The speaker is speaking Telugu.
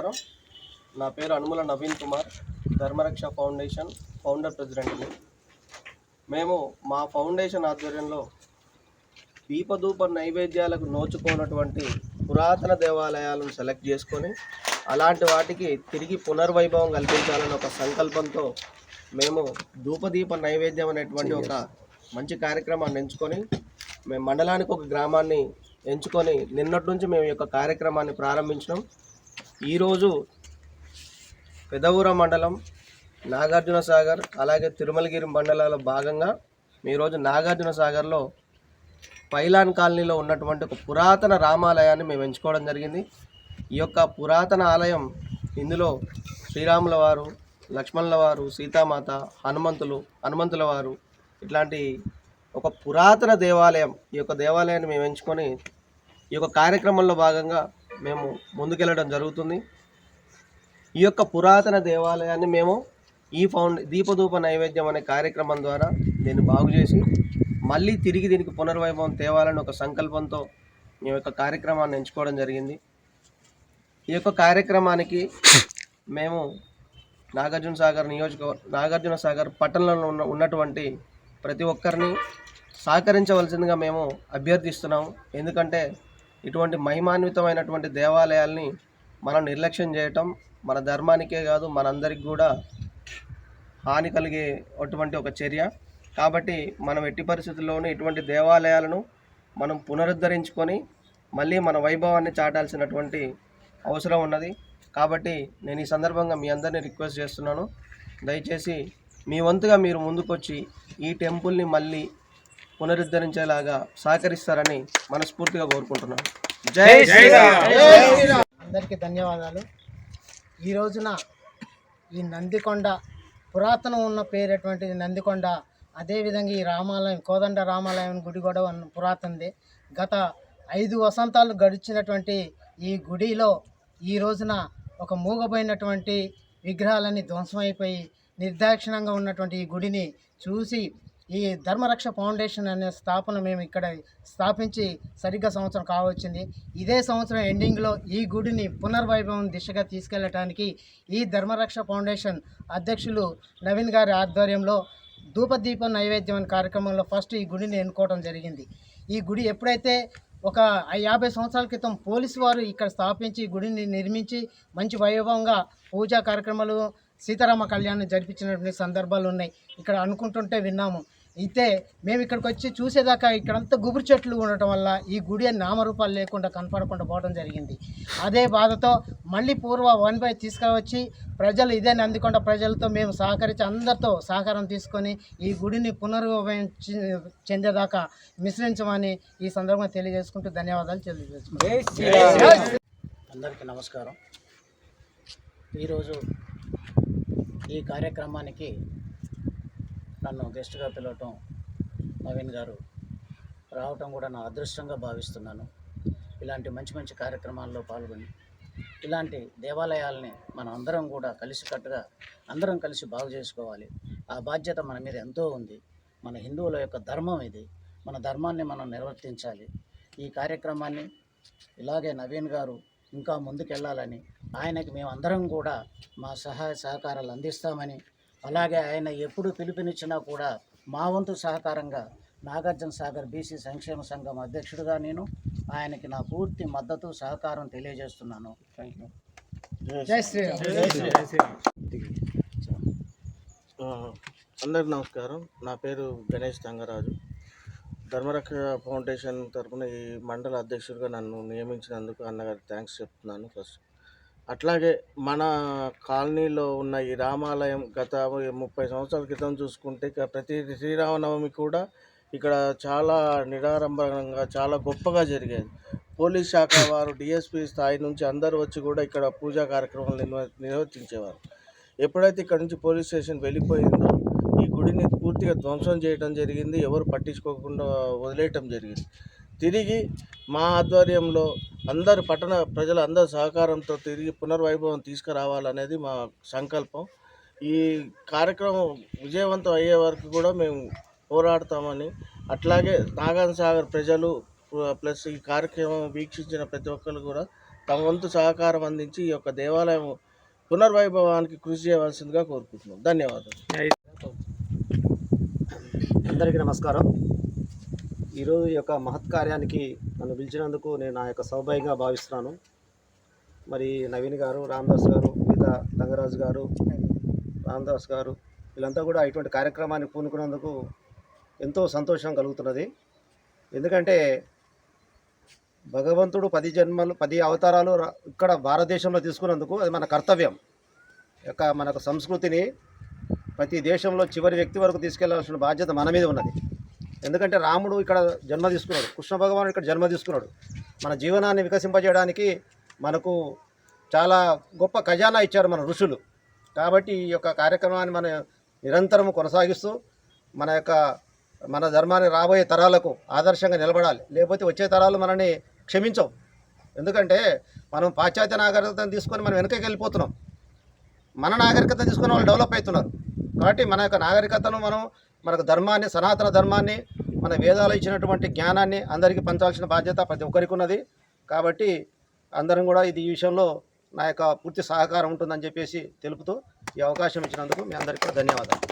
నమస్కారం. నా పేరు అనుముల నవీన్ కుమార్ ధర్మరక్ష ఫౌండేషన్ ఫౌండర్ ప్రెసిడెంట్ని మేము మా ఫౌండేషన్ ఆధ్వర్యంలో దీపధూప నైవేద్యాలకు నోచుకోనటువంటి పురాతన దేవాలయాలను సెలెక్ట్ చేసుకొని అలాంటి వాటికి తిరిగి పునర్వైభవం కల్పించాలని ఒక సంకల్పంతో మేము ధూపదీప నైవేద్యం అనేటువంటి ఒక మంచి కార్యక్రమాన్ని ఎంచుకొని మేము మండలానికి ఒక గ్రామాన్ని ఎంచుకొని నిన్నటి నుంచి మేము ఈ యొక్క కార్యక్రమాన్ని ప్రారంభించడం ఈరోజు పెదవూర మండలం నాగార్జున సాగర్ అలాగే తిరుమలగిరి మండలాల భాగంగా ఈరోజు నాగార్జున సాగర్లో పైలాన్ కాలనీలో ఉన్నటువంటి ఒక పురాతన రామాలయాన్ని మేము ఎంచుకోవడం జరిగింది. ఈ యొక్క పురాతన ఆలయం ఇందులో శ్రీరాముల వారు లక్ష్మణుల వారు సీతామాత హనుమంతులు హనుమంతుల వారు ఇట్లాంటి ఒక పురాతన దేవాలయం ఈ యొక్క దేవాలయాన్ని మేము ఎంచుకొని ఈ యొక్క కార్యక్రమంలో భాగంగా మేము ముందుకెళ్ళడం జరుగుతుంది. ఈ యొక్క పురాతన దేవాలయాన్ని మేము ఈ ఫౌండ్ దీపధూప నైవేద్యం అనే కార్యక్రమం ద్వారా దీన్ని బాగు చేసి మళ్ళీ తిరిగి దీనికి పునర్వైభవం తేవాలని ఒక సంకల్పంతో మేము యొక్క కార్యక్రమాన్ని ఎంచుకోవడం జరిగింది. ఈ యొక్క కార్యక్రమానికి మేము నాగార్జున సాగర్ నియోజక నాగార్జున సాగర్ పట్టణంలో ఉన్న ఉన్నటువంటి ప్రతి ఒక్కరిని సహకరించవలసిందిగా మేము అభ్యర్థిస్తున్నాము. ఎందుకంటే ఇటువంటి మహిమాన్వితమైనటువంటి దేవాలయాల్ని మనం నిర్లక్ష్యం చేయటం మన ధర్మానికే కాదు మనందరికి కూడా హాని కలిగే అటువంటి ఒక చర్య. కాబట్టి మనం ఎట్టి పరిస్థితుల్లోనూ ఇటువంటి దేవాలయాలను మనం పునరుద్ధరించుకొని మళ్ళీ మన వైభవాన్ని చాటాల్సినటువంటి అవసరం ఉన్నది. కాబట్టి నేను ఈ సందర్భంగా మీ అందరినీ రిక్వెస్ట్ చేస్తున్నాను. దయచేసి మీ వంతుగా మీరు ముందుకొచ్చి ఈ టెంపుల్ని మళ్ళీ పునరుద్ధరించేలాగా సహకరిస్తారని మనస్ఫూర్తిగా కోరుకుంటున్నాను. జై శ్రీరామ్. అందరికీ ధన్యవాదాలు. ఈ రోజున ఈ నందికొండ పురాతనం ఉన్న పేరటువంటిది నందికొండ? అదేవిధంగా ఈ రామాలయం కోదండ రామాలయం గుడి కూడా ఉన్న పురాతనది. గత ఐదు వసంతాలు గడిచినటువంటి ఈ గుడిలో ఈ రోజున ఒక మూగబోయినటువంటి విగ్రహాలన్నీ ధ్వంసమైపోయి నిర్దాక్షిణంగా ఉన్నటువంటి ఈ గుడిని చూసి ఈ ధర్మరక్ష ఫౌండేషన్ అనే స్థాపన మేము ఇక్కడ స్థాపించి సరిగ్గా సంవత్సరం కావచ్చింది. ఇదే సంవత్సరం ఎండింగ్లో ఈ గుడిని పునర్వైభవం దిశగా తీసుకెళ్ళటానికి ఈ ధర్మరక్ష ఫౌండేషన్ అధ్యక్షులు నవీన్ గారి ఆధ్వర్యంలో ధూపదీప నైవేద్యం అనే కార్యక్రమంలో ఫస్ట్ ఈ గుడిని ఎన్నుకోవడం జరిగింది. ఈ గుడి ఎప్పుడైతే ఒక యాభై సంవత్సరాల క్రితం పోలీసు వారు ఇక్కడ స్థాపించి గుడిని నిర్మించి మంచి వైభవంగా పూజా కార్యక్రమాలు సీతారామ కళ్యాణం జరిపించినటువంటి సందర్భాలు ఉన్నాయి. ఇక్కడ అనుకుంటుంటే విన్నాము. అయితే మేము ఇక్కడికి వచ్చి చూసేదాకా ఇక్కడంతా గుబురు చెట్లు ఉండటం వల్ల ఈ గుడి అని నామరూపాలు లేకుండా కనపడకుండా పోవడం జరిగింది. అదే బాధతో మళ్ళీ పూర్వ వన్ బై తీసుకువచ్చి ప్రజలు ఇదే నందికొండ ప్రజలతో మేము సహకరించి అందరితో సహకారం తీసుకొని ఈ గుడిని పునర్వైభవం చె- చెందేదాకా మిశ్రించమని ఈ సందర్భంగా తెలియజేసుకుంటూ ధన్యవాదాలు తెలియజేసుకుంటాం అందరికీ నమస్కారం. ఈరోజు ఈ కార్యక్రమానికి నన్ను గెస్ట్గా పిలవటం నవీన్ గారు రావటం కూడా నా అదృష్టంగా భావిస్తున్నాను. ఇలాంటి మంచి మంచి కార్యక్రమాల్లో పాల్గొని ఇలాంటి దేవాలయాల్ని మనం అందరం కూడా కలిసికట్టుగా అందరం కలిసి బాగు చేసుకోవాలి. ఆ బాధ్యత మన మీద ఎంతో ఉంది. మన హిందువుల యొక్క ధర్మం ఇది. మన ధర్మాన్ని మనం నిర్వర్తించాలి. ఈ కార్యక్రమాన్ని ఇలాగే నవీన్ గారు ఇంకా ముందుకెళ్ళాలని ఆయనకి మేము అందరం కూడా మా సహాయ సహకారాలు అందిస్తామని అలాగే ఆయన ఎప్పుడు పిలుపునిచ్చినా కూడా మా వంతు సహకారంగా నాగార్జున సాగర్ బీసీ సంక్షేమ సంఘం అధ్యక్షుడిగా నేను ఆయనకి నా పూర్తి మద్దతు సహకారం తెలియజేస్తున్నాను. అందరికి నమస్కారం. నా పేరు గణేష్ తంగరాజు. ధర్మరక్ష ఫౌండేషన్ తరపున ఈ మండల అధ్యక్షుడిగా నన్ను నియమించినందుకు అన్నగారికి థ్యాంక్స్ చెప్తున్నాను. ఫస్ట్ అట్లాగే మన కాలనీలో ఉన్న ఈ రామాలయం గత ముప్పై సంవత్సరాల క్రితం చూసుకుంటే ఇక ప్రతి శ్రీరామనవమి కూడా ఇక్కడ చాలా నిరారంభంగా చాలా గొప్పగా జరిగేది. పోలీస్ శాఖ వారు డిఎస్పీ స్థాయి నుంచి అందరూ వచ్చి కూడా ఇక్కడ పూజా కార్యక్రమాలు నిర్వ నిర్వర్తించేవారు. ఎప్పుడైతే ఇక్కడ నుంచి పోలీస్ స్టేషన్ వెళ్ళిపోయిందో ఈ గుడిని పూర్తిగా ధ్వంసం చేయడం జరిగింది. ఎవరు పట్టించుకోకుండా వదిలేయటం జరిగింది. తిరిగి మా ఆధ్వర్యంలో అందరు పట్టణ ప్రజల అందరి సహకారంతో తిరిగి పునర్వైభవం తీసుకురావాలనేది మా సంకల్పం. ఈ కార్యక్రమం విజయవంతం అయ్యే వరకు కూడా మేము పోరాడతామని అట్లాగే నాగార్జునసాగర్ ప్రజలు ప్లస్ ఈ కార్యక్రమం వీక్షించిన ప్రతి ఒక్కరు కూడా తమ వంతు సహకారం అందించి ఈ యొక్క దేవాలయం పునర్వైభవానికి కృషి చేయవలసిందిగా కోరుకుంటున్నాం. ధన్యవాదాలు. అందరికీ నమస్కారం. ఈరోజు ఈ యొక్క మహత్ కార్యానికి నన్ను పిలిచినందుకు నేను నా యొక్క సౌభాగ్యంగా భావిస్తున్నాను. మరి నవీన్ గారు రామదాస్ గారు మిగతా రంగరాజు గారు రామదాస్ గారు వీళ్ళంతా కూడా ఇటువంటి కార్యక్రమాన్ని పూనుకున్నందుకు ఎంతో సంతోషం కలుగుతున్నది. ఎందుకంటే భగవంతుడు పది జన్మలు పది అవతారాలు ఇక్కడ భారతదేశంలో తీసుకున్నందుకు అది మన కర్తవ్యం. యొక్క మనకు సంస్కృతిని ప్రతి దేశంలో చివరి వ్యక్తి వరకు తీసుకెళ్ళాల్సిన బాధ్యత మన మీద ఉన్నది. ఎందుకంటే రాముడు ఇక్కడ జన్మ తీసుకున్నాడు. కృష్ణ భగవానుడు ఇక్కడ జన్మ తీసుకున్నాడు. మన జీవనాన్ని వికసింపజేయడానికి మనకు చాలా గొప్ప ఖజానా ఇచ్చారు మన ఋషులు. కాబట్టి ఈ యొక్క కార్యక్రమాన్ని మనం నిరంతరం కొనసాగిస్తూ మన యొక్క మన ధర్మాన్ని రాబోయే తరాలకు ఆదర్శంగా నిలబడాలి. లేకపోతే వచ్చే తరాలు మనని క్షమించవు. ఎందుకంటే మనం పాశ్చాత్య నాగరికతను తీసుకొని మనం వెనకకి వెళ్ళిపోతున్నాం. మన నాగరికత తీసుకుని వాళ్ళు డెవలప్ అవుతున్నారు. కాబట్టి మన యొక్క నాగరికతను మనం మనకు ధర్మాన్ని సనాతన ధర్మాన్ని మన వేదాలు ఇచ్చినటువంటి జ్ఞానాన్ని అందరికీ పంచాల్సిన బాధ్యత ప్రతి ఒక్కరికి ఉన్నది కాబట్టి అందరం కూడా ఇది ఈ విషయంలో నా యొక్క పూర్తి సహకారం ఉంటుందని చెప్పేసి తెలుపుతూ ఈ అవకాశం ఇచ్చినందుకు మీ అందరికీ ధన్యవాదాలు.